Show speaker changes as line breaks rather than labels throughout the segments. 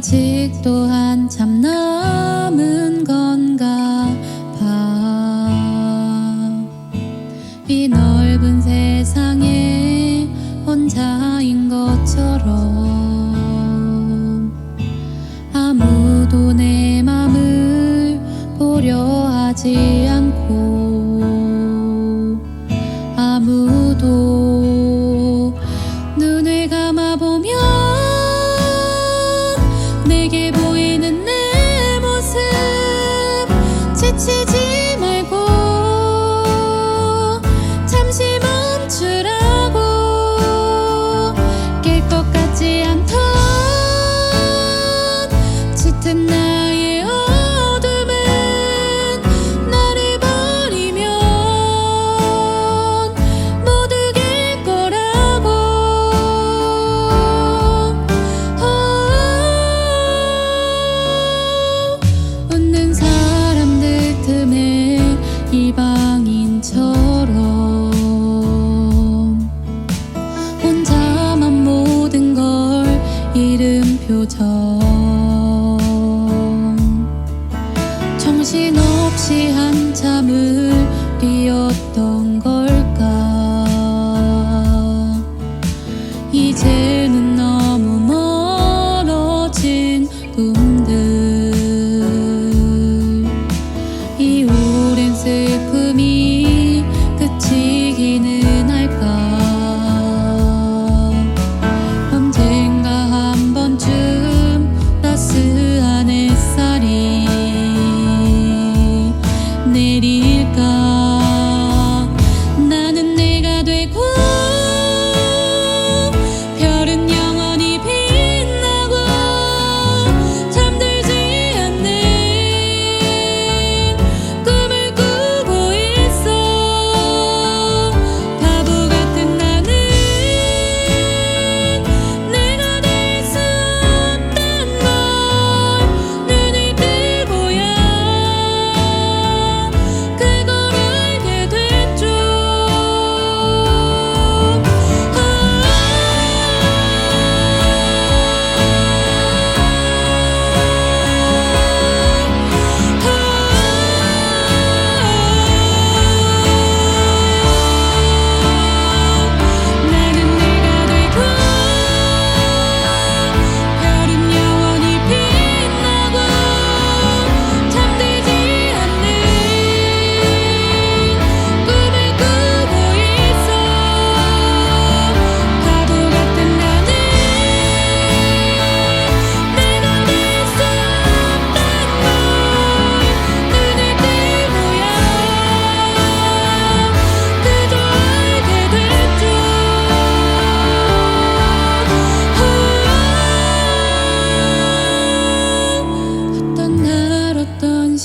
아직도 한참 남은 건가 봐이 넓은 세상에 혼자인 것처럼 아무도 내 맘을 보려 하지 않고 아무 교정. 정신없이 한참을 뛰었던 것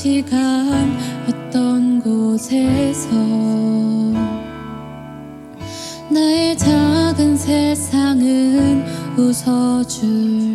시간 어떤 곳에서 나의 작은 세상은 웃어줄